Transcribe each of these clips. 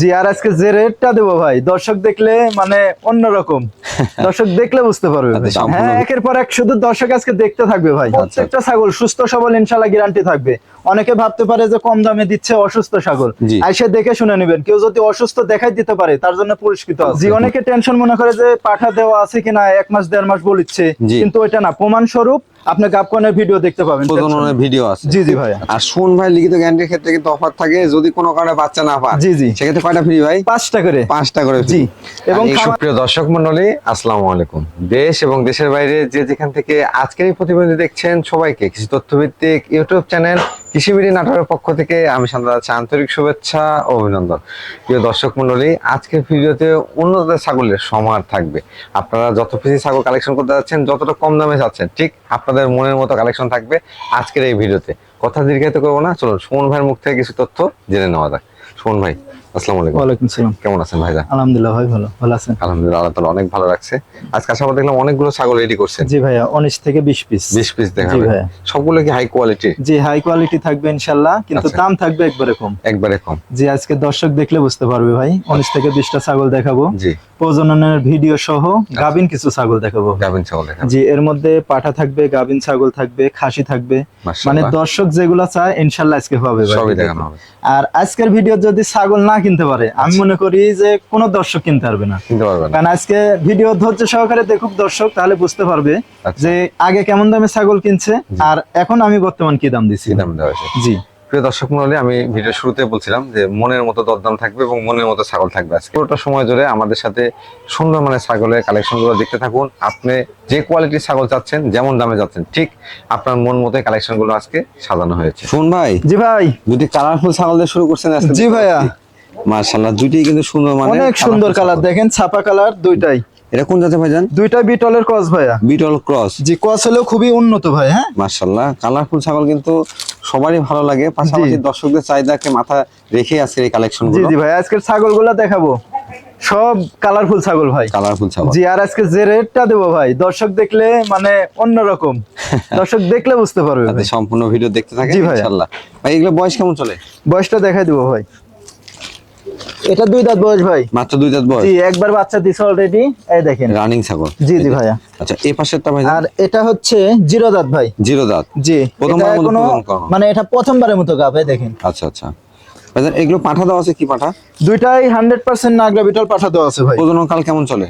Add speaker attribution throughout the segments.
Speaker 1: জি আর আজকে যে রেটটা দেবো ভাই দর্শক দেখলে মানে অন্যরকম। দর্শক দেখলে বুঝতে পারবে।
Speaker 2: আচ্ছা,
Speaker 1: হ্যাঁ একের পর এক শুধু দর্শক আজকে দেখতে থাকবে ভাই। প্রত্যেকটা ছাগল সুস্থ সবল ইনশাল্লাহ গ্যারান্টি থাকবে। অনেকে ভাবতে পারে যে কম দামে দিচ্ছে অসুস্থ ছাগল।
Speaker 2: জি।
Speaker 1: আইসে দেখে শুনে নেবেন। কেউ যদি অসুস্থ দেখাই দিতে পারে তার জন্য পুরস্কৃত জি অনেকে টেনশন মনে করে যে পাঠা দেওয়া আছে কিনা এক মাস দেড় মাস বলিচ্ছে। কিন্তু ওইটা না। প্রমাণ স্বরূপ আপনি গাপকনের ভিডিও দেখতে পাবেন।
Speaker 2: প্রজননের ভিডিও আছে।
Speaker 1: জি জি ভাইয়া।
Speaker 2: আর শুন ভাই লিখিত গ্যারান্টির ক্ষেত্রে কিন্তু অফার থাকে। যদি কোনো কারণে বাচ্চা না পান
Speaker 1: জি, জি।
Speaker 2: সেক্ষেত্রে কয়টা ফ্রি ভাই?
Speaker 1: পাঁচটা করে।
Speaker 2: পাঁচটা করে
Speaker 1: জি। এবং
Speaker 2: সুপ্রিয় দর্শক মন্ডলী আসসালামু আলাইকুম। দেশ এবং দেশের বাইরে যে যেখান থেকে আজকের এই প্রতিবেদন দেখছেন সবাইকে কৃষি তথ্যভিত্তিক ইউটিউব চ্যানেল কৃষিবিড়ি নাটকের পক্ষ থেকে আমি সন্ধ্যা আন্তরিক শুভেচ্ছা ও অভিনন্দন। প্রিয় দর্শক মন্ডলী আজকের ভিডিওতে উন্নত ছাগলের সমাহার থাকবে। আপনারা যত পিসি ছাগল কালেকশন করতে যাচ্ছেন, যতটা কম দামে যাচ্ছেন, ঠিক আপনাদের মনের মতো কালেকশন থাকবে আজকের এই ভিডিওতে। কথা দীর্ঘায়িত করব না, চলুন সুমন ভাইয়ের মুখ থেকে কিছু তথ্য জেনে নেওয়া যাক। সুমন ভাই আসসালামু আলাইকুম।
Speaker 1: ওয়ালাইকুম সালাম।
Speaker 2: কেমন আছেন ভাইজা
Speaker 1: আলহামদুলিল্লাহ ভাই ভালো। ভালো আছেন?
Speaker 2: আলহামদুলিল্লাহ আল্লাহ তালা অনেক ভালো রাখছে। আজকে আসার দেখলাম অনেকগুলো ছাগল রেডি করছেন।
Speaker 1: জি ভাইয়া উনিশ থেকে বিশ পিস
Speaker 2: বিশ পিস
Speaker 1: জি
Speaker 2: দেখাবে সবগুলো কি হাই কোয়ালিটির
Speaker 1: জি হাই কোয়ালিটি থাকবে ইনশাল্লাহ কিন্তু
Speaker 2: আচ্ছা।
Speaker 1: দাম থাকবে একবারে কম।
Speaker 2: একবারে কম।
Speaker 1: জি আজকে দর্শক দেখলে বুঝতে পারবে ভাই উনিশ থেকে বিশটা ছাগল দেখাবো।
Speaker 2: জি।
Speaker 1: প্রজননের ভিডিও সহ গাবিন কিছু ছাগল দেখাবো।
Speaker 2: যাবেন ছাগল দেখাবে।
Speaker 1: জি এর মধ্যে পাঠা থাকবে গাবিন ছাগল থাকবে খাসি থাকবে। মানে দর্শক যেগুলো চায় ইনশাল্লাহ আজকে পাবে ভাই।
Speaker 2: সবই দেখানো হবে।
Speaker 1: আর আজকের ভিডিও যদি ছাগল না কিনতে পারে। আমি মনে করি যে কোনো দর্শক কিনতে পারবে না। কারণ আজকে ভিডিও ধৈর্য সহকারে দেখুক দর্শক তাহলে বুঝতে পারবে
Speaker 2: আচ্ছা।
Speaker 1: যে আগে কেমন দামে ছাগল কিনছে আর এখন আমি বর্তমান কি দাম দিচ্ছি
Speaker 2: দাম দেওয়া
Speaker 1: জি।
Speaker 2: প্রিয় দর্শক মন্ডলী আমি ভিডিও শুরুতে বলছিলাম যে মনের মতো দরদাম থাকবে এবং মনের মতো ছাগল থাকবে আজকে। পুরোটা সময় ধরে আমাদের সাথে সুন্দর মানের ছাগলের কালেকশনগুলো দেখতে থাকুন। আপনি যে কোয়ালিটির ছাগল চাচ্ছেন যেমন দামে যাচ্ছেন ঠিক আপনার মন মতো কালেকশনগুলো আজকে সাজানো হয়েছে। শুন ভাই
Speaker 1: জি ভাই।
Speaker 2: দুটি কালারফুল ছাগল দিয়ে শুরু করছেন
Speaker 1: জি ভাইয়া।
Speaker 2: মার্শাল্লাহ দুইটি কিন্তু সুন্দর মানে
Speaker 1: অনেক সুন্দর কালার দেখেন ছাপা কালার দুইটাই।
Speaker 2: এটা কোন জাতের ভাইজান
Speaker 1: দুইটা বিটলের ক্রস ভাইয়া।
Speaker 2: Beetle cross.
Speaker 1: জি ক্রস হলেও খুবই উন্নত ভাই হ্যাঁ?
Speaker 2: মার্শাল্লাহ কালারফুল ছাগল কিন্তু সবারই ভালো লাগে পাশাপাশি দর্শকদের চাহিদাকে মাথা রেখে আজকের এই কালেকশন
Speaker 1: জি
Speaker 2: গুলো।
Speaker 1: জি ভাই আজকের ছাগলগুলা দেখাবো। সব কালারফুল ছাগল ভাই।
Speaker 2: কালারফুল ছাগল।
Speaker 1: জি আর আজকে যে রেটটা দেবো ভাই দর্শক দেখলে মানে অন্যরকম। দর্শক দেখলে বুঝতে পারবে ভাই।
Speaker 2: সম্পূর্ণ ভিডিও দেখতে থাকেন
Speaker 1: জি ভাইয়া।
Speaker 2: ইনশাআল্লাহ। ভাই এগুলো বয়স কেমন চলে?
Speaker 1: বয়সটা দেখাই দেবো ভাই। এটা দুই দাঁত বয়স ভাই।
Speaker 2: মাত্র দুই দাঁত বয়স?
Speaker 1: জি একবার বাচ্চা দিছে অলরেডি এই দেখেন।
Speaker 2: রানিং ছাগল।
Speaker 1: জি জি ভাইয়া।
Speaker 2: আচ্ছা এই পাশেরটা ভাই?
Speaker 1: আর এটা হচ্ছে জিরো দাঁত ভাই।
Speaker 2: জিরো দাঁত।
Speaker 1: জি
Speaker 2: প্রথমবারের
Speaker 1: এটা
Speaker 2: মতো
Speaker 1: মানে এটা প্রথমবারের মতো গাব এই দেখেন।
Speaker 2: আচ্ছা আচ্ছা। ভাইজান এগুলো পাঠা দেওয়া আছে কি পাঠা?
Speaker 1: দুইটাই হান্ড্রেড পার্সেন্ট নাগরা বিটল পাঠা দেওয়া আছে ভাই।
Speaker 2: কাল কেমন চলে?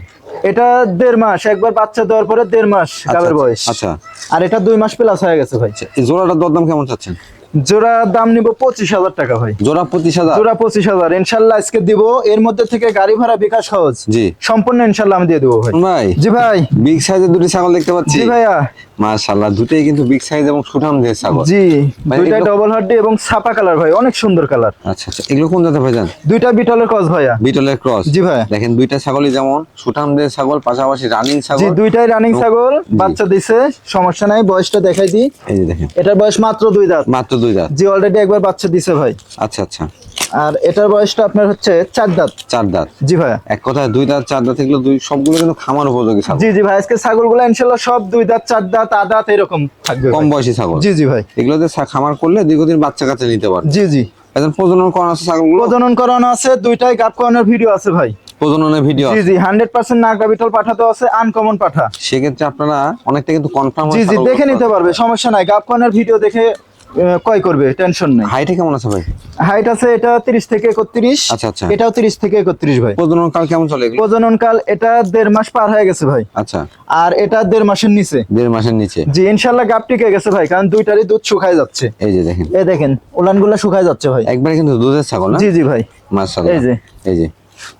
Speaker 1: এটা দেড় মাস একবার বাচ্চা দেওয়ার পরে দেড় মাস গাবের
Speaker 2: আচ্ছা,
Speaker 1: বয়স।
Speaker 2: আচ্ছা।
Speaker 1: আর এটা দুই মাস প্লাস হয়ে গেছে ভাই।
Speaker 2: এই জোড়াটার দরদাম কেমন চাচ্ছেন?
Speaker 1: জোড়া দাম নিব পঁচিশ হাজার টাকা ভাই।
Speaker 2: জোড়া পঁচিশ হাজার?
Speaker 1: জোড়া পঁচিশ হাজার। ইনশাল্লাহ আজকে দিব। এর মধ্যে থেকে গাড়ি ভাড়া বিকাশ সহজ।
Speaker 2: জি।
Speaker 1: সম্পূর্ণ ইনশাল্লাহ আমি দিয়ে দেবো ভাই।
Speaker 2: ভাই
Speaker 1: জি ভাই।
Speaker 2: বিগ সাইজের দুটি ছাগল দেখতে পাচ্ছি।
Speaker 1: জি ভাইয়া।
Speaker 2: মাশাআল্লাহ দুটোই কিন্তু বিগ সাইজ এবং সুঠাম দিয়ে ছাগল।
Speaker 1: জি দুইটা
Speaker 2: এগুলো-
Speaker 1: ডবল হাড্ডি এবং ছাপা কালার ভাই অনেক সুন্দর কালার
Speaker 2: আচ্ছা আচ্ছা এগুলো কোন জাতের ভাইজান?
Speaker 1: দুইটা বিটলের কস ভাইয়া।
Speaker 2: বিটলের ক্রস
Speaker 1: জি ভাইয়া
Speaker 2: দেখেন দুইটা ছাগলই যেমন সুঠাম দিয়ে ছাগল পাশাপাশি রানিং
Speaker 1: জি
Speaker 2: ছাগল।
Speaker 1: দুইটাই রানিং ছাগল বাচ্চা দিছে সমস্যা নাই বয়সটা দেখাই দিই।
Speaker 2: এই যে দেখেন।
Speaker 1: এটার বয়স মাত্র দুই দাঁত।
Speaker 2: মাত্র দুই দাঁত।
Speaker 1: জি অলরেডি একবার বাচ্চা দিছে ভাই।
Speaker 2: আচ্ছা আচ্ছা।
Speaker 1: আর এটার বয়সটা আপনার হচ্ছে চার দাঁত।
Speaker 2: চার দাঁত।
Speaker 1: জি ভাইয়া।
Speaker 2: এক কথায় দুই দাঁত চার দাঁত এগুলো দুই সবগুলো কিন্তু খামার উপযোগী ছাগল।
Speaker 1: জি জি ভাই আজকে ছাগলগুলো ইনশাল্লাহ সব দুই দাঁত চার দাঁত আট দাঁত এরকম থাকবে
Speaker 2: কম বয়সী ছাগল।
Speaker 1: জি জি ভাই।
Speaker 2: এগুলোতে খামার করলে দীর্ঘদিন বাচ্চা কাচ্চা নিতে পারে
Speaker 1: জি জি।
Speaker 2: এখন প্রজনন করানো আছে ছাগলগুলো?
Speaker 1: প্রজনন করানো আছে দুইটাই গাপ করানোর ভিডিও আছে ভাই।
Speaker 2: প্রজননের ভিডিও
Speaker 1: জি জি হান্ড্রেড পার্সেন্ট নাগরা বিটল পাঠাতে আছে আনকমন পাঠা।
Speaker 2: সেক্ষেত্রে আপনারা অনেকটা কিন্তু কনফার্ম
Speaker 1: জি জি দেখে নিতে পারবে সমস্যা নাই। গাপ করানোর ভিডিও দেখে ক্রয় করবে? টেনশন নেই।
Speaker 2: হাইটে কেমন আছে ভাই?
Speaker 1: হাইট আছে এটা তিরিশ থেকে একত্রিশ।
Speaker 2: আচ্ছা, আচ্ছা।
Speaker 1: এটাও তিরিশ থেকে একত্রিশ ভাই।
Speaker 2: প্রজনন কাল কেমন চলে
Speaker 1: প্রজনন কাল এটা দেড় মাস পার হয়ে গেছে ভাই।
Speaker 2: আচ্ছা।
Speaker 1: আর এটা দেড় মাসের নিচে।
Speaker 2: দেড় মাসের নিচে।
Speaker 1: জি ইনশাল্লাহ গাপ টিকে গেছে ভাই কারণ দুইটারই দুধ শুকায় যাচ্ছে।
Speaker 2: এই যে দেখেন।
Speaker 1: এই দেখেন উলানগুলা শুকায় যাচ্ছে ভাই।
Speaker 2: একবারে কিন্তু দুধের ছাগল না?
Speaker 1: জি জি ভাই।
Speaker 2: মাশাআল্লাহ।
Speaker 1: এই যে।
Speaker 2: এই যে।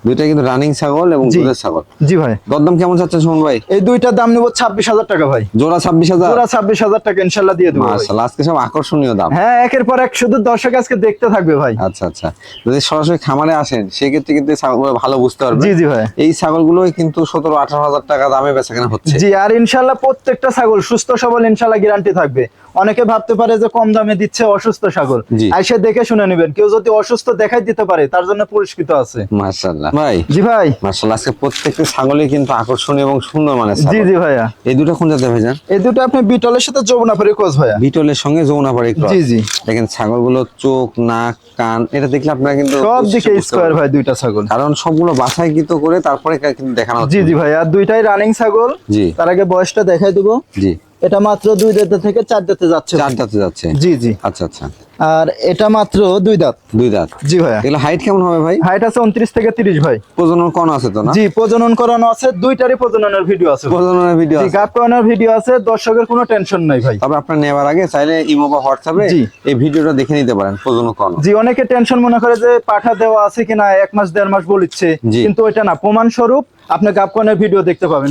Speaker 2: দুইটা কিন্তু রানিং ছাগল এবং দুধের ছাগল।
Speaker 1: জি ভাই।
Speaker 2: দরদাম কেমন চাচ্ছেন সুমন ভাই?
Speaker 1: এই দুইটার দাম নিব ছাব্বিশ হাজার টাকা ভাই।
Speaker 2: জোড়া ছাব্বিশ হাজার?
Speaker 1: পুরা ছাব্বিশ হাজার টাকা ইনশাল্লাহ দিয়ে দেবো।
Speaker 2: মাশাআল্লাহ আজকে সব আকর্ষণীয় দাম।
Speaker 1: হ্যাঁ একের পর এক শুধু দর্শক আজকে দেখতে থাকবে ভাই।
Speaker 2: আচ্ছা আচ্ছা। যদি সরাসরি খামারে আসেন সেক্ষেত্রে কিন্তু ছাগলগুলো ভালো বুঝতে পারবে
Speaker 1: জি জি ভাই।
Speaker 2: এই ছাগলগুলোই কিন্তু সতেরো আঠারো হাজার টাকা দামে বেচা কেনা হচ্ছে।
Speaker 1: জি আর ইনশাল্লাহ প্রত্যেকটা ছাগল সুস্থ সবল ইনশাল্লাহ গ্যারান্টি থাকবে। অনেকে ভাবতে পারে যে কম দামে দিচ্ছে অসুস্থ ছাগল। আইসে দেখে শুনে নেবেন। কেউ যদি অসুস্থ দেখাই দিতে পারে তার জন্য পুরস্কৃত আছে।
Speaker 2: মাশাআল্লাহ। মাশাআল্লাহ। ভাই।
Speaker 1: জি ভাই।
Speaker 2: মাশাআল্লাহ আজকে প্রত্যেকটা ছাগলই কিন্তু আকর্ষণীয় এবং সুন্দর মানের
Speaker 1: জি জি ভাইয়া।
Speaker 2: এই দুটো কোন জাতের ভাইজান?
Speaker 1: এই দুটো আপনি বিটলের সাথে যমুনা পরে কোচ ভাইয়া।
Speaker 2: বিটলের সঙ্গে যৌনাপাড়ি ক্রস।
Speaker 1: জি জি।
Speaker 2: দেখেন ছাগলগুলো চোখ নাক কান এটা দেখলে আপনারা কিন্তু
Speaker 1: সব দিকে স্কোয়ার। ভাই দুইটা ছাগল।
Speaker 2: কারণ সবগুলো বাছাইকৃত করে তারপরে কিন্তু দেখানো
Speaker 1: জি জি ভাইয়া দুইটাই রানিং ছাগল।
Speaker 2: জি।
Speaker 1: তার আগে বয়সটা দেখাই দেবো।
Speaker 2: জি।
Speaker 1: এটা মাত্র দুই দাঁত থেকে চার দাঁতে যাচ্ছে।
Speaker 2: চার দাঁতে যাচ্ছে।
Speaker 1: জি জি।
Speaker 2: আচ্ছা আচ্ছা।
Speaker 1: আর এটা মাত্র দুই দাঁত।
Speaker 2: দুই দাঁত।
Speaker 1: জি ভাইয়া।
Speaker 2: এগুলো হাইট কেমন হবে ভাই?
Speaker 1: হাইট আছে উনত্রিশ থেকে তিরিশ ভাই।
Speaker 2: প্রজনন কোন আছে তো না?
Speaker 1: জি প্রজনন করানো আছে দুইটারই প্রজননের ভিডিও আছে।
Speaker 2: প্রজননের ভিডিও
Speaker 1: জি গাপ করানোর ভিডিও আছে দর্শকের কোনো টেনশন নাই ভাই।
Speaker 2: তবে আপনার নেওয়ার আগে চাইলে ইমো বা হোয়াটসঅ্যাপে। এই ভিডিওটা দেখে নিতে পারেন প্রজনন কোন
Speaker 1: জি অনেকে টেনশন মনে করে যে পাঠা দেওয়া আছে কিনা এক মাস দেড় মাস বলিচ্ছে।
Speaker 2: জি।
Speaker 1: কিন্তু এটা না। প্রমাণ স্বরূপ আপনি গাপকনের ভিডিও দেখতে পাবেন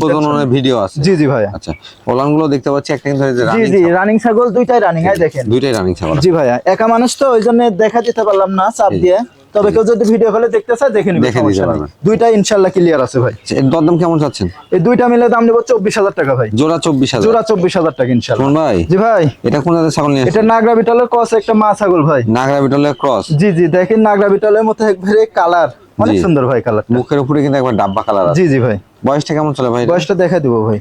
Speaker 2: ভিডিও আছে?
Speaker 1: জি জি ভাইয়া।
Speaker 2: আচ্ছা ওলানগুলো দেখতে পাচ্ছি একটা কিন্তু
Speaker 1: জি জি রানিং ছাগল দুইটাই রানিং হ্যাঁ দেখেন।
Speaker 2: দুইটাই রানিং ছাগল।
Speaker 1: জি ভাইয়া একা মানুষ তো ওই জন্য দেখা দিতে পারলাম না চাপ দিয়ে। তবে কেউ যদি ভিডিও কলে দেখতে চায় দেখে নিবে
Speaker 2: দেখে নিতে।
Speaker 1: দুইটা ইনশাল্লাহ ক্লিয়ার আছে ভাই।
Speaker 2: দরদাম কেমন চাচ্ছেন?
Speaker 1: এই দুইটা মিলে দাম নেব চব্বিশ হাজার টাকা ভাই।
Speaker 2: জোড়া চব্বিশ হাজার।
Speaker 1: জোড়া চব্বিশ হাজার টাকা ইনশাল্লাহ।
Speaker 2: সুমন ভাই?
Speaker 1: জি ভাই।
Speaker 2: এটা কোন জাতের ছাগল নিয়ে
Speaker 1: এটা নাগরা বিটলের ক্রস একটা মা ছাগল ভাই।
Speaker 2: নাগরা বিটলের ক্রস
Speaker 1: জি জি দেখেন নাগরা বিটলের মতো একবারে কালার অনেক সুন্দর ভাই কালার
Speaker 2: মুখের উপরে কিন্তু একবার ডাব্বা কালার আছে।
Speaker 1: জি জি ভাই।
Speaker 2: বয়সটা কেমন চলে ভাই
Speaker 1: বয়সটা দেখা দিব ভাই।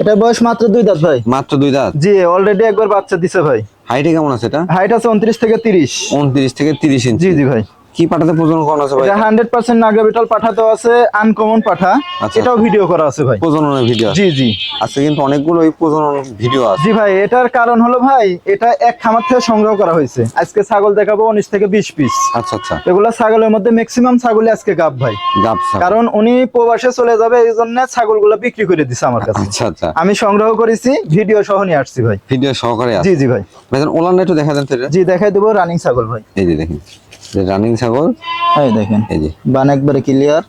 Speaker 1: এটা বয়স মাত্র দুই দাঁত ভাই।
Speaker 2: মাত্র দুই দাঁত?
Speaker 1: জি অলরেডি একবার বাচ্চা দিছে ভাই।
Speaker 2: হাইটে কেমন আছে এটা?
Speaker 1: হাইট আছে উনত্রিশ থেকে তিরিশ
Speaker 2: উনত্রিশ থেকে তিরিশ ইঞ্চি
Speaker 1: জি জি ভাই।
Speaker 2: কি পাঠাতে প্রজনন করানো আছে ভাই?
Speaker 1: এটা নাগরা বিটল পাঠাতে আছে আনকমন পাঠা।
Speaker 2: আচ্ছা।
Speaker 1: এটাও ভিডিও করা আছে ভাই।
Speaker 2: প্রজননের ভিডিও
Speaker 1: জি জি।
Speaker 2: কিন্তু অনেকগুলো ওই প্রজনন ভিডিও আছে।
Speaker 1: জি ভাই এটার কারণ হলো ভাই এটা এক খামার থেকে সংগ্রহ করা হয়েছে। আজকে ছাগল দেখাবো উনিশ থেকে বিশ পিস
Speaker 2: আচ্ছা আচ্ছা।
Speaker 1: এগুলা ছাগলের মধ্যে ম্যাক্সিমাম ছাগলই আজকে গাব ভাই।
Speaker 2: গাব
Speaker 1: কারণ উনি প্রবাসে চলে যাবে এই জন্য ছাগল ছাগলগুলো বিক্রি করে দিছে আমার কাছে।
Speaker 2: আচ্ছা আচ্ছা।
Speaker 1: আমি সংগ্রহ করেছি ভিডিও সহ নিয়ে আসছি ভাই।
Speaker 2: ভিডিও সহকারে আছে।
Speaker 1: জি জি ভাই
Speaker 2: ওলানটা একটু দেখা দেন
Speaker 1: জি দেখাই দেবো রানিং ছাগল ভাই।
Speaker 2: এই যে দেখেন। রানিং ছাগল?
Speaker 1: এই দেখেন।
Speaker 2: এই যে।
Speaker 1: বান একবারে ক্লিয়ার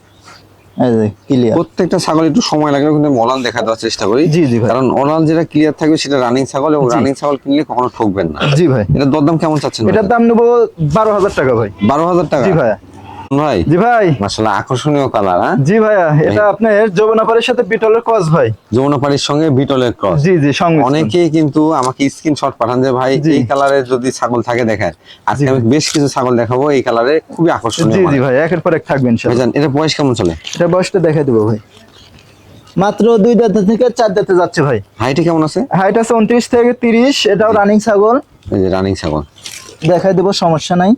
Speaker 1: এই যে ক্লিয়ার
Speaker 2: প্রত্যেকটা ছাগল একটু সময় লাগলেও কিন্তু আমি দেখা দেওয়ার চেষ্টা করি।
Speaker 1: জি জি ভাই।
Speaker 2: কারণ ওলান যেটা ক্লিয়ার থাকবে সেটা রানিং ছাগল এবং রানিং ছাগল কিনলে কখনো ঠকবেন না।
Speaker 1: জি ভাই।
Speaker 2: এটা দরদাম কেমন চাচ্ছেন
Speaker 1: এটার দাম নেব বারো হাজার টাকা ভাই।
Speaker 2: বারো হাজার টাকা?
Speaker 1: জি ভাই।
Speaker 2: ভাই?
Speaker 1: জি ভাই।
Speaker 2: মাসাল্লাহ আকর্ষণীয় কালার হ্যাঁ?
Speaker 1: জি ভাইয়া এটা আপনার যমুনাপাড়ের সাথে বিটলের কস ভাই।
Speaker 2: যমুনাপাড়ির সঙ্গে বিটলের ক্রস
Speaker 1: জি জি সঙ্গে
Speaker 2: অনেকেই কিন্তু আমাকে স্ক্রিনশট পাঠান যে ভাই। এই কালারের যদি ছাগল থাকে দেখায়। আজকে আমি বেশ কিছু ছাগল দেখাবো এই কালারে খুবই আকর্ষণীয়
Speaker 1: জি জি ভাই একের পর এক থাকবেন
Speaker 2: ভাইজান এটা বয়স কেমন চলে?
Speaker 1: এটা বয়সটা দেখাই দেবো ভাই। মাত্র দুই দাঁতে থেকে চার দাঁতে যাচ্ছে ভাই।
Speaker 2: হাইটে কেমন আছে?
Speaker 1: হাইট আছে উনত্রিশ থেকে তিরিশ এটাও রানিং ছাগল।
Speaker 2: এই যে রানিং ছাগল।
Speaker 1: দেখাই দেবো সমস্যা নাই।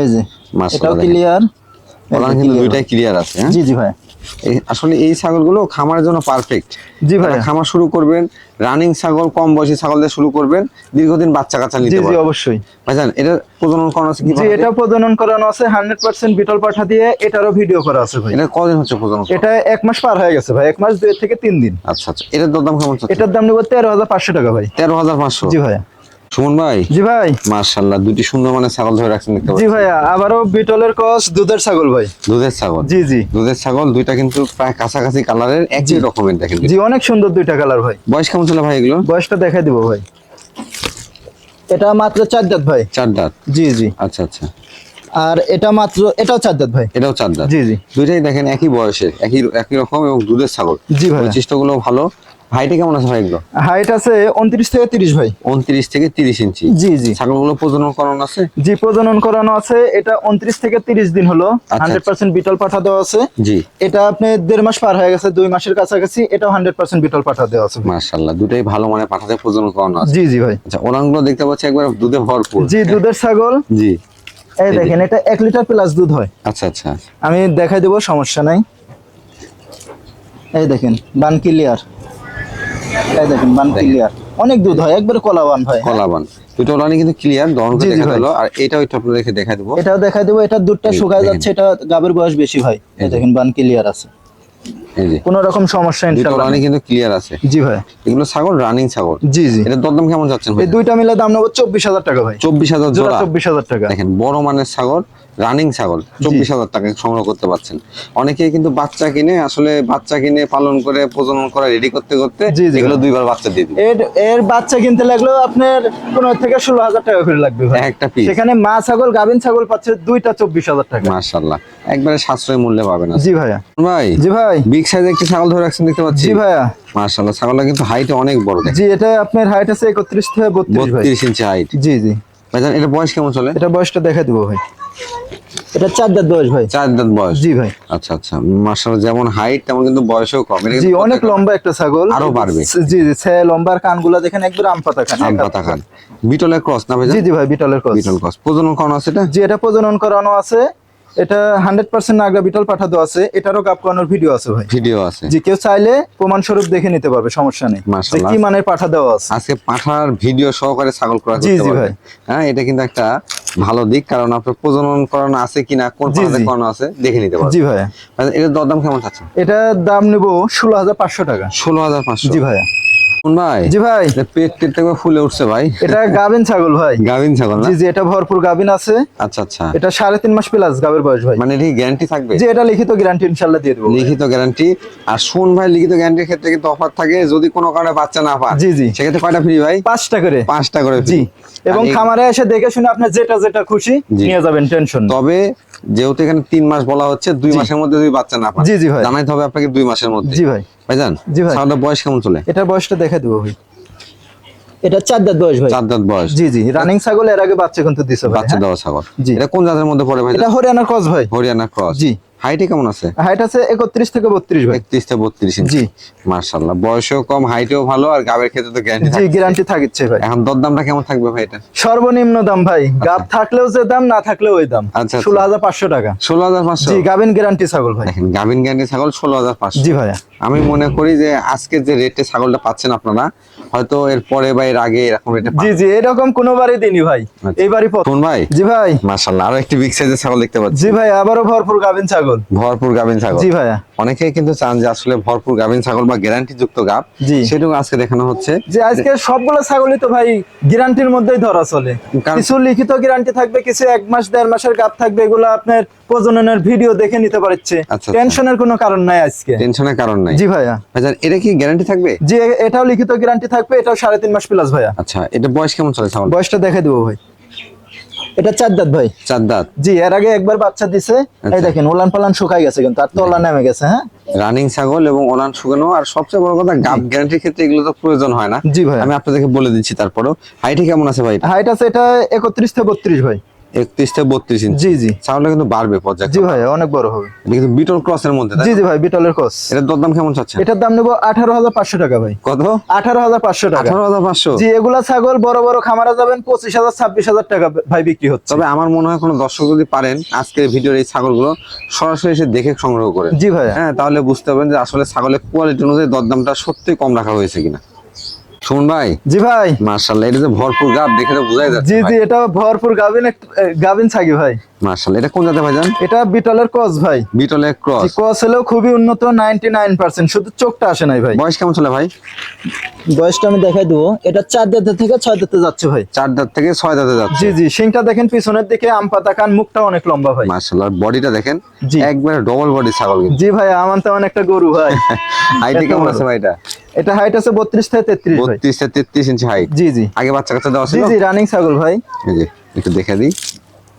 Speaker 1: এই যে
Speaker 2: মাশাআল্লাহ
Speaker 1: এটাও ক্লিয়ার
Speaker 2: ওলান কিন্তু দুইটাই ক্লিয়ার আছে হ্যাঁ?
Speaker 1: জি জি ভাই।
Speaker 2: আসলে এই ছাগলগুলো খামারের জন্য পারফেক্ট
Speaker 1: জি ভাই।
Speaker 2: খামার শুরু করবেন রানিং ছাগল কম বয়সী ছাগল দিয়ে শুরু করবেন দীর্ঘদিন বাচ্চা কাচ্চা
Speaker 1: জি
Speaker 2: নিতে
Speaker 1: জি অবশ্যই।
Speaker 2: ভাইজান এটা প্রজনন করানো আছে কি
Speaker 1: জি এটা প্রজনন করানো আছে হান্ড্রেড পার্সেন্ট বিটল পাঠা দিয়ে এটারও ভিডিও করা আছে ভাই।
Speaker 2: এটা হচ্ছে প্রজনন
Speaker 1: এটা এক মাস পার হয়ে গেছে ভাই এক মাস দুই থেকে তিন দিন।
Speaker 2: আচ্ছা আচ্ছা। এটার দরদাম কেমন
Speaker 1: এটার দাম নেব টাকা ভাই। জি ভাই।
Speaker 2: সুমন ভাই?
Speaker 1: জি ভাই।
Speaker 2: মার্শাল্লাহ দুটি সুন্দর মানে ছাগল ধরে রাখছেন দেখতে
Speaker 1: জি ভাইয়া আবারও বিটলের কস দুধের ছাগল ভাই।
Speaker 2: দুধের ছাগল?
Speaker 1: জি জি।
Speaker 2: দুধের ছাগল দুইটা কিন্তু প্রায় কাছাকাছি কালারের একই রকমের দেখেন
Speaker 1: জি অনেক সুন্দর দুইটা কালার ভাই।
Speaker 2: বয়স কেমন ছিল ভাই এগুলো?
Speaker 1: বয়সটা দেখাই দিব ভাই। এটা মাত্র চার দাঁত ভাই।
Speaker 2: চার দাঁত?
Speaker 1: জি জি।
Speaker 2: আচ্ছা আচ্ছা।
Speaker 1: আর এটা মাত্র এটাও চার দাঁত ভাই।
Speaker 2: এটাও চার দাঁত?
Speaker 1: জি জি।
Speaker 2: দুইটাই দেখেন একই বয়সের একই একই রকম এবং দুধের ছাগল।
Speaker 1: জি ভাই
Speaker 2: বৈশিষ্ট্যগুলো ভালো। হাইটে কেমন আছে ভাই এগুলো?
Speaker 1: হাইট আছে উনত্রিশ থেকে তিরিশ ভাই।
Speaker 2: উনত্রিশ থেকে তিরিশ ইঞ্চি।
Speaker 1: জি জি।
Speaker 2: ছাগলগুলো প্রজনন করানো আছে?
Speaker 1: জি প্রজনন করানো আছে। এটা উনত্রিশ থেকে তিরিশ দিন হলো।
Speaker 2: আচ্ছা।
Speaker 1: হান্ড্রেড পার্সেন্ট বিটল পাঠা দেওয়া আছে।
Speaker 2: জি।
Speaker 1: এটা আপনি দেড় মাস পার হয়ে গেছে দুই মাসের কাছাকাছি। এটাও হান্ড্রেড পার্সেন্ট বিটল পাঠা দেওয়া আছে। ভাই।
Speaker 2: মার্শাল্লাহ দুটাই ভালো মানে পাঠাতে প্রজনন করানো আছে।
Speaker 1: জি জি ভাই।
Speaker 2: আচ্ছা ওলানগুলো দেখতে পাচ্ছি একবার দুধে ভরপুর।
Speaker 1: জি দুধের ছাগল।
Speaker 2: জি।
Speaker 1: এই
Speaker 2: এই
Speaker 1: দেখেন এটা এক লিটার প্লাস দুধ হয়।
Speaker 2: আচ্ছা আচ্ছা।
Speaker 1: আমি দেখাই দেবো সমস্যা নাই। এই দেখেন বান ক্লিয়ার এই দেখেন বান ক্লিয়ার অনেক দুধ হয় একবারে কলাবান ভাই
Speaker 2: কলাবান দুটো ওলানি কিন্তু ক্লিয়ার দহন করে দেখা
Speaker 1: ভাই।
Speaker 2: আর এটাও একটু আপনাদের দেখে দেবো।
Speaker 1: এটাও দেখাই দেবো এটার দুধটা শুকায় যাচ্ছে এটা গাবের বয়স বেশি ভাই। এই দেখেন। বান ক্লিয়ার আছে। রকম সমস্যা ইনশাআল্লাহ
Speaker 2: কিন্তু ক্লিয়ার আছে।
Speaker 1: জি ভাই।
Speaker 2: এগুলো ছাগল রানিং ছাগল।
Speaker 1: জি জি।
Speaker 2: দরদাম কেমন যাচ্ছেন ভাই?
Speaker 1: এই দুইটা মিলে দাম নেব চব্বিশ হাজার টাকা ভাই।
Speaker 2: চব্বিশ হাজার
Speaker 1: জোড়া
Speaker 2: জোড়া।
Speaker 1: চব্বিশ হাজার টাকা।
Speaker 2: দেখেন বড় মানের ছাগল রানিং ছাগল চব্বিশ হাজার টাকা সংগ্রহ করতে পারছেন। অনেকেই কিন্তু বাচ্চা কিনে আসলে বাচ্চা কিনে পালন করে প্রজনন করে রেডি করতে করতে। এগুলো দুইবার বাচ্চা দিয়ে
Speaker 1: এর এর বাচ্চা কিনতে লাগলেও আপনার পনেরো থেকে ষোলো হাজার টাকা করে লাগবে
Speaker 2: একটা পিস
Speaker 1: সেখানে মা ছাগল গাভিন ছাগল পাচ্ছে দুইটা চব্বিশ হাজার টাকা।
Speaker 2: মাশাল্লাহ একবারে সাশ্রয় মূল্যে পাবেন আজকে।
Speaker 1: জি ভাইয়া।
Speaker 2: ভাই
Speaker 1: জি ভাই।
Speaker 2: বিগ সাইজ একটি ছাগল ধরে রাখছেন দেখতে পাচ্ছি।
Speaker 1: জি ভাইয়া।
Speaker 2: মাশাল্লাহ ছাগলটা কিন্তু হাইট অনেক বড়
Speaker 1: জি এটা আপনার হাইট আছে একত্রিশ থেকে বত্রিশ
Speaker 2: ইঞ্চি হাইট
Speaker 1: জি জি।
Speaker 2: ভাইজান এটা বয়স কেমন চলে?
Speaker 1: এটা বয়সটা দেখা দিব ভাই। এটা চার দাঁত বয়স ভাই।
Speaker 2: চার দাঁত বয়স?
Speaker 1: জি ভাই।
Speaker 2: আচ্ছা আচ্ছা। মার্শাল যেমন হাইট তেমন কিন্তু বয়সেও কম।
Speaker 1: জি অনেক লম্বা একটা ছাগল।
Speaker 2: আরও বাড়বে।
Speaker 1: জি জি সে লম্বার কানগুলা দেখেন একদম আম পাতা খান
Speaker 2: আম পাতা খান বিটলের ক্রস না ভাই?
Speaker 1: জি জি ভাই বিটলের ক্রস।
Speaker 2: Beetle cross. প্রজনন করানো আছে এটা?
Speaker 1: জি এটা প্রজনন করানো আছে। এটা হান্ড্রেড পার্সেন্ট নাগরা বিটল পাঠানো আছে। এটারও গাপ করানোর ভিডিও আছে ভাই।
Speaker 2: ভিডিও আছে।
Speaker 1: জি কেউ চাইলে প্রমাণ স্বরূপ দেখে নিতে পারবে সমস্যা নেই। যে কি মানের পাঠা দেওয়া আছে।
Speaker 2: আজকে পাঠার ভিডিও সহকারে ছাগল ক্রয়
Speaker 1: জি, জি, ভাই।
Speaker 2: হ্যাঁ এটা কিন্তু একটা ভালো দিক কারণ আপনার প্রজনন করানো আছে কিনা কোন পাঠাতে করানো আছে দেখে নিতে পারবেন
Speaker 1: জি ভাইয়া
Speaker 2: আচ্ছা, এটার দরদাম কেমন চাচ্ছেন?
Speaker 1: এটার দাম নেব ষোলো হাজার পাঁচশো টাকা।
Speaker 2: ষোলো হাজার পাঁচশো।
Speaker 1: জি ভাইয়া।
Speaker 2: ভাই?
Speaker 1: জি ভাই।
Speaker 2: এটা পেট টেট ফুলে উঠছে ভাই।
Speaker 1: এটা গাবিন ছাগল ভাই।
Speaker 2: গাভিন ছাগল
Speaker 1: জি জি এটা ভরপুর গাবিন আছে।
Speaker 2: আচ্ছা আচ্ছা।
Speaker 1: এটা সাড়ে তিন মাস প্লাস গাবের বয়স ভাই।
Speaker 2: মানে গ্যারান্টি থাকবে?
Speaker 1: জি এটা লিখিত গ্যারান্টি ইনশাল্লাহ দিয়ে দেবো।
Speaker 2: লিখিত গ্যারান্টি আর শুন ভাই লিখিত গ্যারান্টির ক্ষেত্রে কিন্তু অফার থাকে যদি কোনো কারণে বাচ্চা না পান
Speaker 1: জি, জি।
Speaker 2: সেক্ষেত্রে কয়টা ফ্রি ভাই?
Speaker 1: পাঁচটা করে।
Speaker 2: পাঁচটা করে
Speaker 1: জি। এবং খামারে এসে দেখে শুনে আপনি যেটা যেটা খুশি নিয়ে যাবেন টেনশন
Speaker 2: তবে যেহেতু এখানে তিন মাস বলা হচ্ছে দুই মাসের মধ্যে যদি বাচ্চা না পান
Speaker 1: জি, জি ভাই।
Speaker 2: জানাইতে হবে আপনাকে দুই মাসের মধ্যে।
Speaker 1: জি ভাই।
Speaker 2: ভাইজান
Speaker 1: জি ভাই।
Speaker 2: ছাগলের বয়স কেমন চলে?
Speaker 1: এটার বয়সটা দেখে দেবো ভাই। এটা চার দাঁত বয়স ভাই।
Speaker 2: চার দাঁত বয়স।
Speaker 1: জি জি। রানিং ছাগল এর আগে বাচ্চা কিন্তু দিছে ভাই
Speaker 2: বাচ্চা
Speaker 1: হ্যাঁ?
Speaker 2: দেওয়া ছাগল।
Speaker 1: জি।
Speaker 2: এটা কোন জাতের মধ্যে পড়ে ভাই
Speaker 1: এটা হরিয়ানার ক্রস ভাই।
Speaker 2: হরিয়ানা ক্রস।
Speaker 1: জি।
Speaker 2: হাইটে কেমন আছে?
Speaker 1: হাইট আছে একত্রিশ থেকে বত্রিশ ভাই।
Speaker 2: একত্রিশ থেকে বত্রিশ ইঞ্চি।
Speaker 1: জি।
Speaker 2: মার্শাল্লাহ বয়সও কম হাইটেও ভালো আর গাবের ক্ষেত্রে তো গ্যারান্টি
Speaker 1: জি গ্যারান্টি থাকিচ্ছে ভাই।
Speaker 2: এখন দরদামটা কেমন থাকবে ভাই এটা?
Speaker 1: সর্বনিম্ন দাম ভাই। গাব থাকলেও যে দাম না থাকলেও ওই দাম।
Speaker 2: আচ্ছা, আচ্ছা।
Speaker 1: ষোলো হাজার পাঁচশো টাকা।
Speaker 2: ষোলো হাজার পাঁচশো?
Speaker 1: জি গাবিন গ্যারান্টি ছাগল ভাই।
Speaker 2: দেখেন গাভিন গ্যারান্টি ছাগল ষোলো হাজার পাঁচশো।
Speaker 1: জি ভাইয়া।
Speaker 2: আমি মনে করি যে আজকে যে রেটে ছাগলটা পাচ্ছেন আপনারা হয়তো এর পরে বা এর আগে এরকম এটা
Speaker 1: জি জি এরকম কোনোবারই দিনই ভাই।
Speaker 2: আচ্ছা।
Speaker 1: এইবারই প্রথম।
Speaker 2: ভাই?
Speaker 1: জি ভাই।
Speaker 2: মাশাআল্লাহ আরও একটি বিগ সাইজের ছাগল দেখতে পাচ্ছি।
Speaker 1: জি ভাই আবারো ভরপুর গাবিন ছাগল।
Speaker 2: ভরপুর গাবিন ছাগল।
Speaker 1: জি ভাইয়া।
Speaker 2: অনেকেই কিন্তু চান যে আসলে ভরপুর গাভিন ছাগল বা গ্যারান্টি যুক্ত গাব
Speaker 1: জি।
Speaker 2: সেটাও আজকে দেখানো হচ্ছে।
Speaker 1: যে আজকে সবগুলো ছাগলই তো ভাই গ্যারান্টির মধ্যেই ধরা চলে। কিছু লিখিত গ্যারান্টি থাকবে কিছু এক মাস দেড় মাসের গাপ থাকবে এগুলো আপনার প্রজননের ভিডিও দেখে নিতে পারছে।
Speaker 2: আচ্ছা।
Speaker 1: টেনশনের কোনো কারণ নাই আজকে।
Speaker 2: টেনশনের কারণ নাই।
Speaker 1: জি ভাইয়া।
Speaker 2: এটা কি গ্যারান্টি থাকবে?
Speaker 1: জি এটাও লিখিত গ্যারান্টি থাকবে এটাও সাড়ে তিন মাস প্লাস ভাইয়া।
Speaker 2: আচ্ছা এটা বয়স কেমন চলে ছাগল
Speaker 1: বয়সটা দেখে দেবো ভাই। এটা চার দাঁত ভাই।
Speaker 2: চার দাঁত।
Speaker 1: জি এর আগে একবার বাচ্চা দিছে। এই
Speaker 2: আচ্ছা।
Speaker 1: দেখেন ওলান পালান শুকাই গেছে কিন্তু আর তলা নেমে গেছে হ্যাঁ?
Speaker 2: রানিং ছাগল এবং ওলান শুকানো আর সবচেয়ে বড় কথা গাব গ্যারান্টির ক্ষেত্রে এগুলো তো প্রয়োজন হয় না।
Speaker 1: জি ভাই।
Speaker 2: আমি আপনাদেরকে বলে দিচ্ছি তারপরও। হাইট কেমন আছে ভাই
Speaker 1: হাইট আছে এটা একত্রিশ থেকে বত্রিশ ভাই।
Speaker 2: একত্রিশ থেকে বত্রিশ ইঞ্চি।
Speaker 1: জি জি।
Speaker 2: ছাগলটা কিন্তু বাড়বে পর্যায়ে।
Speaker 1: জি ভাই অনেক বড় হবে।
Speaker 2: এটা কিন্তু বিটল ক্রসের মধ্যে
Speaker 1: জি জি ভাই বিটলের কোচ
Speaker 2: এটার দরদাম কেমন চাচ্ছেন?
Speaker 1: এটার দাম নেব আঠারো হাজার পাঁচশো টাকা ভাই।
Speaker 2: কত?
Speaker 1: আঠারো হাজার পাঁচশো টাকা।
Speaker 2: আঠারো হাজার পাঁচশো?
Speaker 1: জি এগুলা ছাগল বড় বড় খামারা যাবেন পঁচিশ হাজার ছাব্বিশ হাজার টাকা ভাই বিক্রি হচ্ছে।
Speaker 2: তবে আমার মনে হয় কোনো দর্শক যদি পারেন আজকের ভিডিওর এই ছাগলগুলো সরাসরি এসে দেখে সংগ্রহ করেন
Speaker 1: জি ভাইয়া।
Speaker 2: হ্যাঁ তাহলে বুঝতে পারবেন যে আসলে ছাগলের কোয়ালিটি অনুযায়ী দরদামটা সত্যি কম রাখা হয়েছে কিনা। শুন ভাই?
Speaker 1: জি ভাই।
Speaker 2: মার্শাল্লাহ এটা যে ভরপুর গাব দেখে তো বোঝাই যাচ্ছে
Speaker 1: জি জি এটা ভরপুর গাবিন গাবিন ছাগি ভাই।
Speaker 2: মার্শাল্লাহ এটা কোন জাতে ভাইজান
Speaker 1: এটা বিটলের কস ভাই।
Speaker 2: বিটলের ক্রস।
Speaker 1: কস হলেও খুবই উন্নত নাইনটি নাইন পার্সেন্ট শুধু চোখটা আসে নাই ভাই।
Speaker 2: বয়স কেমন চলে ভাই?
Speaker 1: বয়সটা আমি দেখাই দেবো। এটা চার দাঁতে থেকে ছয় দাঁতে যাচ্ছে ভাই।
Speaker 2: চার দাঁত থেকে ছয় দাঁতে যাচ্ছে।
Speaker 1: জি জি সিংটা দেখেন পিছনের দিকে আম পাতা কান মুখটা অনেক লম্বা ভাই।
Speaker 2: মার্শাল্লাহ বডিটা দেখেন
Speaker 1: জি।
Speaker 2: একবারে ডবল বডি ছাগল
Speaker 1: জি ভাই আমার তেমন একটা গরু ভাই।
Speaker 2: হাইটে কেমন আছে ভাই এটা?
Speaker 1: এটা হাইট আছে বত্রিশ থেকে তেত্রিশ ভাই।
Speaker 2: বত্রিশ থেকে তেত্রিশ ইঞ্চি হাইট
Speaker 1: জি জি।
Speaker 2: আগে বাচ্চা কাচ্চা দেওয়া
Speaker 1: জি
Speaker 2: ছিল?
Speaker 1: জি রানিং ছাগল ভাই।
Speaker 2: জি একটু দেখে দিই।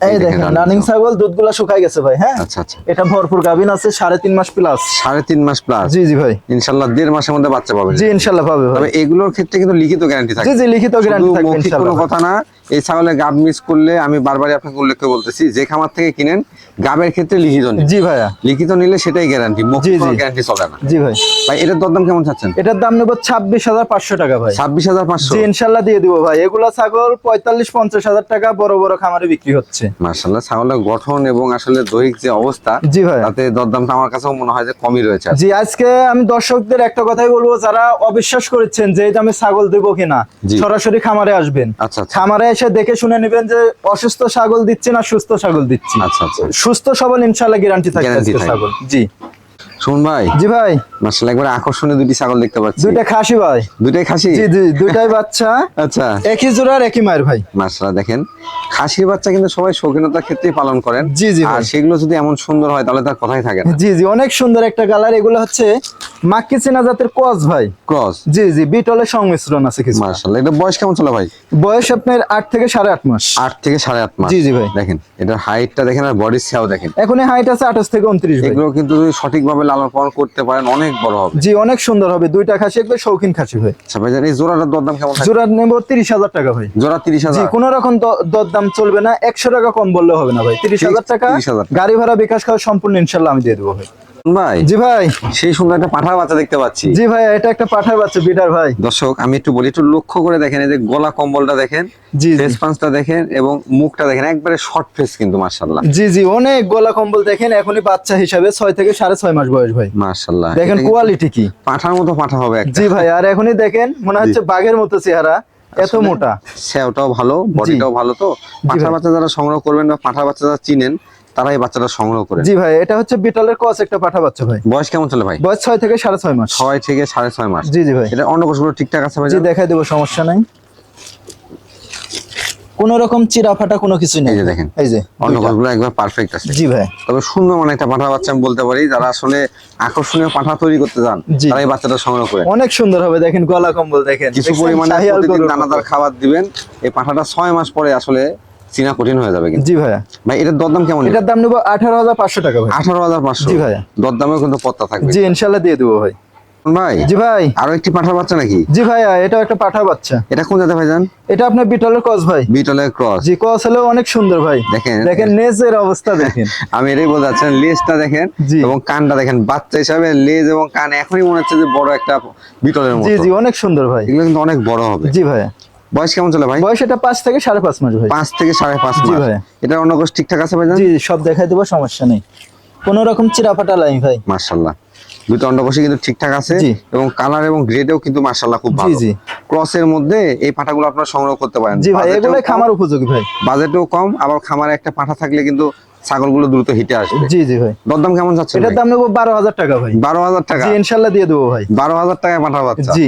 Speaker 1: এই দেখেন রানিং ছাগল। দুধগুলা শুকাই গেছে ভাই হ্যাঁ?
Speaker 2: আচ্ছা আচ্ছা।
Speaker 1: এটা ভরপুর গাভিন আছে সাড়ে তিন মাস প্লাস
Speaker 2: সাড়ে তিন মাস প্লাস
Speaker 1: জি জি ভাই।
Speaker 2: ইনশাল্লাহ দেড় মাসের মধ্যে বাচ্চা পাবেন
Speaker 1: জি ইনশাল্লাহ পাবে
Speaker 2: তবে এগুলোর ক্ষেত্রে কিন্তু লিখিত গ্যারান্টি থাকে।
Speaker 1: জি জি লিখিত গ্যারান্টি থাকবে
Speaker 2: মৌখিক কোনো কথা না এই ছাগলের গাব মিস করলে আমি বারবারই আপনাকে উল্লেখ করে বলতেছি যে খামার থেকে কিনেন গাবের ক্ষেত্রে লিখিত নিন।
Speaker 1: জি ভাইয়া।
Speaker 2: লিখিত নিলে সেটাই গ্যারান্টি কোনো গ্যারান্টি চলে না।
Speaker 1: জি ভাই।
Speaker 2: ভাই এটার দরদাম কেমন চাচ্ছেন?
Speaker 1: এটার দাম নেব ছাব্বিশ হাজার পাঁচশো টাকা ভাই।
Speaker 2: ছাব্বিশ হাজার পাঁচশো?
Speaker 1: জি ইনশাল্লাহ দিয়ে দিব ভাই। এগুলা ছাগল পঁয়তাল্লিশ পঞ্চাশ হাজার টাকা বড় বড় খামারে বিক্রি হচ্ছে।
Speaker 2: ছাগলের গঠন এবং আসলে দৈহিক যে অবস্থা
Speaker 1: জি ভাই।
Speaker 2: তাতে দরদামটা আমার কাছেও মনে হয় যে কমই রয়েছে
Speaker 1: জি আজকে আমি দর্শকদের একটা কথাই বলব যারা অবিশ্বাস করেছেন যে এটা আমি ছাগল দেবো কিনা সরাসরি খামারে আসবেন।
Speaker 2: আচ্ছা আচ্ছা।
Speaker 1: খামারে এসে দেখে শুনে নেবেন যে অসুস্থ ছাগল দিচ্ছি না সুস্থ ছাগল দিচ্ছি।
Speaker 2: আচ্ছা আচ্ছা।
Speaker 1: সুস্থ সবল ইনশাল্লাহ গ্যারান্টি থাকবে। ছাগল। জি।
Speaker 2: শুন ভাই।
Speaker 1: জি ভাই।
Speaker 2: মাশাআল্লাহ একবার আকর্ষণীয় দুটি ছাগল দেখতে পাচ্ছি।
Speaker 1: দুইটা খাসি ভাই।
Speaker 2: দুইটাই খাসি?
Speaker 1: জি জি দুইটাই বাচ্চা।
Speaker 2: আচ্ছা।
Speaker 1: একই জোড়ার একই মায়ের ভাই।
Speaker 2: মাশাআল্লাহ দেখেন। খাসির বাচ্চা কিন্তু সবাই শৌখিনতার ক্ষেত্রে পালন করেন।
Speaker 1: জি, জি
Speaker 2: আর সেগুলো যদি এমন সুন্দর হয় তাহলে তার কথাই থাকে না।
Speaker 1: জি জি অনেক সুন্দর একটা কালার। এগুলো হচ্ছে মাক্কি চীনা জাতের কস ভাই।
Speaker 2: ক্রস
Speaker 1: জি জি বিটলের সংমিশ্রণ আছে কিছু
Speaker 2: মার্শাল্লাহ এটা বয়স কেমন চলে ভাই?
Speaker 1: বয়স আপনার আট থেকে সাড়ে আট মাস।
Speaker 2: আট থেকে সাড়ে আট মাস।
Speaker 1: জি, জি ভাই।
Speaker 2: দেখেন এটার হাইটটা দেখেন আর বডির ছাও দেখেন।
Speaker 1: এখন হাইট আছে আঠাশ থেকে উনত্রিশ ভাই।
Speaker 2: এগুলো কিন্তু যদি সঠিকভাবে লালন পালন করতে পারেন অনেক বড় হবে।
Speaker 1: জি অনেক সুন্দর হবে। দুইটা খাসি একবার শৌখিন খাসি ভাই।
Speaker 2: আচ্ছা ভাই এই জোড়াটার দরদাম কেমন থাকে?
Speaker 1: জোড়া নেব তিরিশ হাজার টাকা ভাই।
Speaker 2: জোড়া তিরিশ
Speaker 1: জি
Speaker 2: হাজার
Speaker 1: কোনো রকম দরদাম চলবে না। একশো টাকা কম বললে হবে না ভাই। তিরিশ হাজার টাকা
Speaker 2: 30,000 টাকা।
Speaker 1: গাড়ি ভাড়া বিকাশ খাওয়া সম্পূর্ণ ইনশাল্লাহ আমি দিয়ে দেবো ভাই।
Speaker 2: ভাই?
Speaker 1: জি ভাই।
Speaker 2: সেই সুন্দর একটা পাঠার বাচ্চা দেখতে পাচ্ছি।
Speaker 1: জি ভাই এটা একটা পাঠার বাচ্চা বিডার ভাই।
Speaker 2: দর্শক আমি একটু বলি একটু লক্ষ্য করে দেখেন এই যে গলা কম্বলটা দেখেন
Speaker 1: জি জি।
Speaker 2: ফেস পাঁচটা দেখেন এবং মুখটা দেখেন একবারে শর্ট ফেস কিন্তু
Speaker 1: জি জি অনেক গলা কম্বল দেখেন এখনই বাচ্চা হিসাবে ছয় থেকে সাড়ে ছয় মাস বয়স ভাই। দেখেন কোয়ালিটি কি।
Speaker 2: পাঠার মতো পাঠা হবে একটা।
Speaker 1: জি ভাই আর এখনই দেখেন মনে হচ্ছে বাঘের মতো চেহারা এত মোটা।
Speaker 2: স্যাওটাও ভালো বডিটাও ভালো তো। পাঠা বাচ্চা যারা সংগ্রহ করবেন বা পাঠা বাচ্চা যারা চিনেন তারা এই বাচ্চাটা সংগ্রহ করেন
Speaker 1: জি ভাই এটা হচ্ছে বিটলের কস একটা পাঠা বাচ্চা ভাই।
Speaker 2: বয়স কেমন চলে ভাই?
Speaker 1: বয়স ছয় থেকে সাড়ে ছয় মাস।
Speaker 2: ছয় থেকে সাড়ে ছয় মাস।
Speaker 1: জি জি ভাই।
Speaker 2: এটা অন্য কোষগুলো ঠিকঠাক আছে ভাই?
Speaker 1: জি দেখাই দেবো সমস্যা নাই। কোন রকম চিরা ফাটা কোনো কিছু নেই।
Speaker 2: যে দেখেন।
Speaker 1: এই যে
Speaker 2: অন্য কোষগুলো একবার পারফেক্ট আছে।
Speaker 1: জি ভাই।
Speaker 2: তবে সুন্দর মানে একটা পাঠা বাচ্চা আমি বলতে পারি যারা আসলে আকর্ষণীয় পাঠা তৈরি করতে চান তারা এই বাচ্চাটা সংগ্রহ করে।
Speaker 1: অনেক সুন্দর হবে দেখেন গলা কম্বল দেখেন।
Speaker 2: কিছু পরিমাণে প্রতিদিন দানাদার খাবার দিবেন। এই পাঠাটা ছয় মাস পরে আসলে চিনা কঠিন হয়ে যাবে কিন্তু।
Speaker 1: জি ভাইয়া।
Speaker 2: ভাই এটার দরদাম কেমন?
Speaker 1: এটার দাম নেব আঠারো হাজার পাঁচশো টাকা ভাই।
Speaker 2: আঠারো হাজার পাঁচশো।
Speaker 1: জি ভাইয়া।
Speaker 2: দরদামেও কিন্তু পত্তা থাকবে।
Speaker 1: জি ইনশাল্লাহ দিয়ে দেবো ভাই।
Speaker 2: ভাই
Speaker 1: জি ভাই।
Speaker 2: আরও একটি পাঠা বাচ্চা নাকি?
Speaker 1: জি ভাইয়া এটা একটা পাঠা বাচ্চা।
Speaker 2: এটা কোন জাতে ভাইজান
Speaker 1: এটা আপনার বিটলের কস ভাই।
Speaker 2: বিটলের ক্রস।
Speaker 1: জি কস হলো অনেক সুন্দর ভাই।
Speaker 2: দেখেন।
Speaker 1: দেখেন নেজের অবস্থা দেখেন।
Speaker 2: আমি এটাই বলতে চাচ্ছেন লেজটা দেখেন। এবং কানটা দেখেন। বাচ্চা হিসাবে লেজ এবং কান এখনই মনে হচ্ছে যে বড় একটা বিটলের মতো।
Speaker 1: জি জি অনেক সুন্দর ভাই।
Speaker 2: এগুলো কিন্তু অনেক বড় হবে।
Speaker 1: জি ভাইয়া।
Speaker 2: বয়স কেমন চলে ভাই?
Speaker 1: বয়স এটা পাঁচ থেকে সাড়ে পাঁচ মাস ভাই
Speaker 2: পাঁচ থেকে সাড়ে পাঁচ মাস।
Speaker 1: ভাই।
Speaker 2: এটা অন্য কোষ ঠিকঠাক আছে ভাইজান?
Speaker 1: জি সব দেখাই দেবো সমস্যা নেই। কোন রকম চিরা ফাটা লাইন ভাই।
Speaker 2: মার্শাল্লাহ দুটো অন্ডকোষই কিন্তু ঠিকঠাক আছে এবং কালার এবং গ্রেডেও কিন্তু মার্শাল্লাহ খুব ভালো।
Speaker 1: জি।
Speaker 2: ক্রসের মধ্যে এই পাঠাগুলো আপনারা সংগ্রহ করতে পারেন।
Speaker 1: জি ভাই এগুলো খামার উপযোগী ভাই।
Speaker 2: বাজেটও কম আবার খামারে একটা পাঠা থাকলে কিন্তু ছাগলগুলো দ্রুত হিটে আসবে।
Speaker 1: জি জি ভাই।
Speaker 2: দরদাম কেমন যাচ্ছে
Speaker 1: এটার দাম নেব বারো হাজার টাকা ভাই।
Speaker 2: বারো হাজার টাকা?
Speaker 1: জি ইনশাল্লাহ দিয়ে দেবো ভাই।
Speaker 2: বারো হাজার টাকায় পাঠা বাচ্চা।
Speaker 1: জি।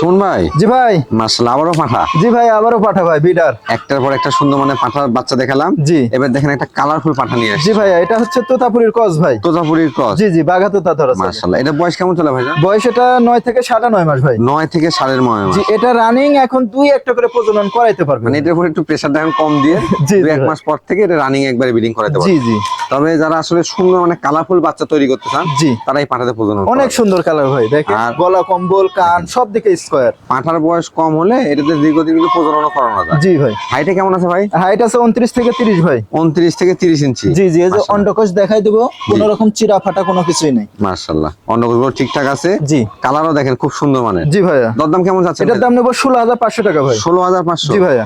Speaker 2: শুন ভাই।
Speaker 1: জি ভাই।
Speaker 2: মার্শাল্লাহ আবারও পাঠা
Speaker 1: জি ভাই আবারও পাঠা ভাই বিডার
Speaker 2: একটার পর একটা সুন্দর মানে পাঠার বাচ্চা দেখালাম।
Speaker 1: জি।
Speaker 2: এবার দেখেন একটা কালারফুল পাঠা নিয়ে আসছে।
Speaker 1: জি ভাইয়া এটা হচ্ছে তোতাপুরির কস ভাই।
Speaker 2: তোতাপুরির ক্রস
Speaker 1: জি জি বাঘা তোতা ধরা চলে।
Speaker 2: এটা বয়স কেমন চলে ভাইজান?
Speaker 1: বয়স এটা নয় থেকে সাড়ে নয় মাস ভাই।
Speaker 2: নয় থেকে সাড়ে নয় মাস।
Speaker 1: জি এটা রানিং এখন দুই একটা করে প্রজনন করাইতে পারবে।
Speaker 2: মানে এটার উপর একটু প্রেসার দেখেন কম দিয়ে
Speaker 1: জি,
Speaker 2: এক মাস পর থেকে এটা রানিং একবারে ব্রিডিং করাতে
Speaker 1: জি
Speaker 2: পারবে।
Speaker 1: জি।
Speaker 2: তবে যারা আসলে সুন্দর মানে কালারফুল বাচ্চা তৈরি করতে চান
Speaker 1: জি।
Speaker 2: তারা এই পাঠাতে প্রজনন
Speaker 1: অনেক সুন্দর কালার ভাই দেখেন? গলা কম্বল কান সব দিকে স্কোয়ার
Speaker 2: পাঠার বয়স কম হলে এটাতে দীর্ঘদিন কিন্তু প্রজনন করানো যায়।
Speaker 1: জি ভাই।
Speaker 2: হাইটে কেমন আছে ভাই?
Speaker 1: হাইট আছে উনত্রিশ থেকে তিরিশ ভাই।
Speaker 2: উনত্রিশ থেকে তিরিশ ইঞ্চি।
Speaker 1: জি জি এই যে। অন্ডকোষ দেখাই দেবো কোন রকম চিরা ফাটা কোনো কিছুই নেই।
Speaker 2: মার্শাল্লাহগুলো ঠিকঠাক আছে?
Speaker 1: জি।
Speaker 2: কালারও দেখেন খুব সুন্দর মানে
Speaker 1: জি ভাইয়া।
Speaker 2: দরদাম কেমন যাচ্ছে
Speaker 1: এটার দাম নেব ষোলো হাজার পাঁচশো টাকা ভাই।
Speaker 2: ষোলো হাজার পাঁচশো।
Speaker 1: জি ভাইয়া।